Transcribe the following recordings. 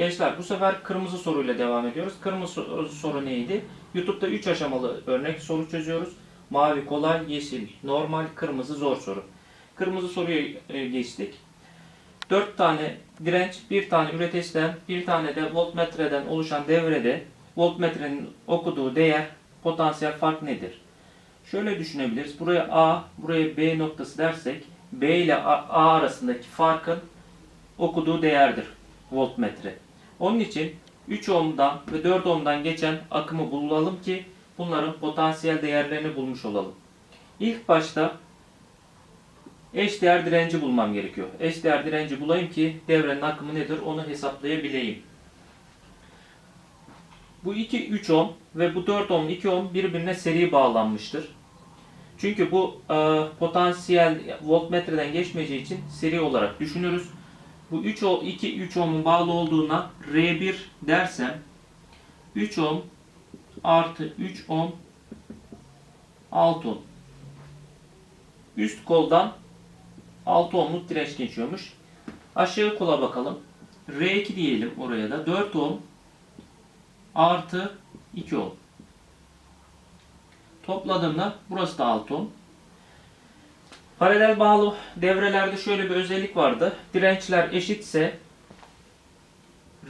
Gençler bu sefer kırmızı soruyla devam ediyoruz. Kırmızı so- soru neydi? YouTube'da 3 aşamalı örnek soru çözüyoruz. Mavi kolay, yeşil normal, kırmızı zor soru. Kırmızı soruya e, geçtik. 4 tane direnç, bir tane üreticiden, bir tane de voltmetreden oluşan devrede voltmetrenin okuduğu değer, potansiyel fark nedir? Şöyle düşünebiliriz. Buraya A, buraya B noktası dersek B ile A arasındaki farkın okuduğu değerdir voltmetre. Onun için 3 ohm'dan ve 4 ohm'dan geçen akımı bulalım ki bunların potansiyel değerlerini bulmuş olalım. İlk başta eşdeğer direnci bulmam gerekiyor. Eşdeğer direnci bulayım ki devrenin akımı nedir onu hesaplayabileyim. Bu 2 3 ohm ve bu 4 ohm 2 ohm birbirine seri bağlanmıştır. Çünkü bu e, potansiyel voltmetreden geçmeyeceği için seri olarak düşünürüz. Bu 3 ohm 2 3 ohm'un bağlı olduğuna R1 dersem 3 ohm artı 3 ohm 6 ohm. Üst koldan 6 ohmluk direnç geçiyormuş. Aşağı kola bakalım. R2 diyelim oraya da. 4 ohm artı 2 ohm. Topladığımda burası da 6 ohm. Paralel bağlı devrelerde şöyle bir özellik vardı. Dirençler eşitse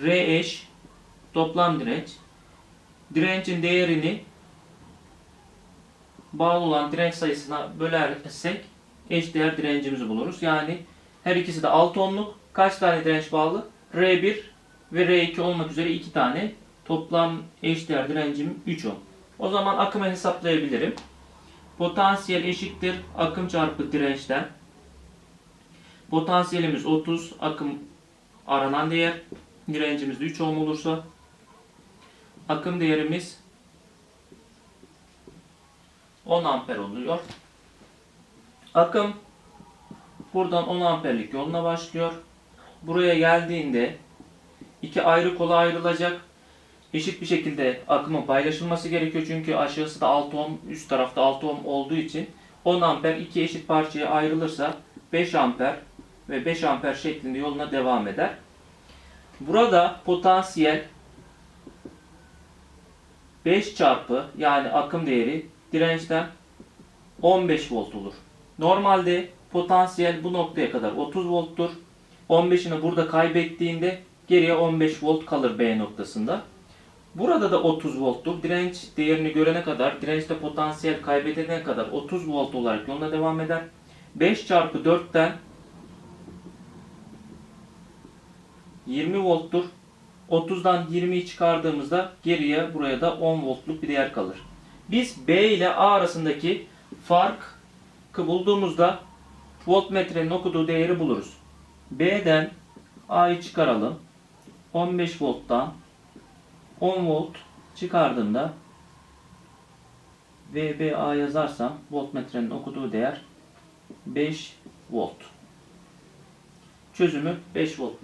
R eş toplam direnç direncin değerini bağlı olan direnç sayısına bölersek eşdeğer direncimizi buluruz. Yani her ikisi de 6 ohmluk. Kaç tane direnç bağlı? R1 ve R2 olmak üzere 2 tane. Toplam eşdeğer direncim 3 ohm. O zaman akımı hesaplayabilirim. Potansiyel eşittir akım çarpı dirençten. Potansiyelimiz 30, akım aranan değer. Direncimiz de 3 ohm olursa akım değerimiz 10 amper oluyor. Akım buradan 10 amperlik yoluna başlıyor. Buraya geldiğinde iki ayrı kola ayrılacak. Eşit bir şekilde akımın paylaşılması gerekiyor çünkü aşağısı da 6 ohm, üst tarafta 6 ohm olduğu için 10 amper iki eşit parçaya ayrılırsa 5 amper ve 5 amper şeklinde yoluna devam eder. Burada potansiyel 5 çarpı yani akım değeri dirençten 15 volt olur. Normalde potansiyel bu noktaya kadar 30 volttur. 15'ini burada kaybettiğinde geriye 15 volt kalır B noktasında. Burada da 30 volttur. Direnç değerini görene kadar, dirençte potansiyel kaybedene kadar 30 volt olarak yoluna devam eder. 5 çarpı 4'ten 20 volttur. 30'dan 20'yi çıkardığımızda geriye buraya da 10 voltluk bir değer kalır. Biz B ile A arasındaki farkı bulduğumuzda voltmetrenin okuduğu değeri buluruz. B'den A'yı çıkaralım. 15 volttan 10 volt çıkardığımda VBA yazarsam voltmetrenin okuduğu değer 5 volt. Çözümü 5 volt.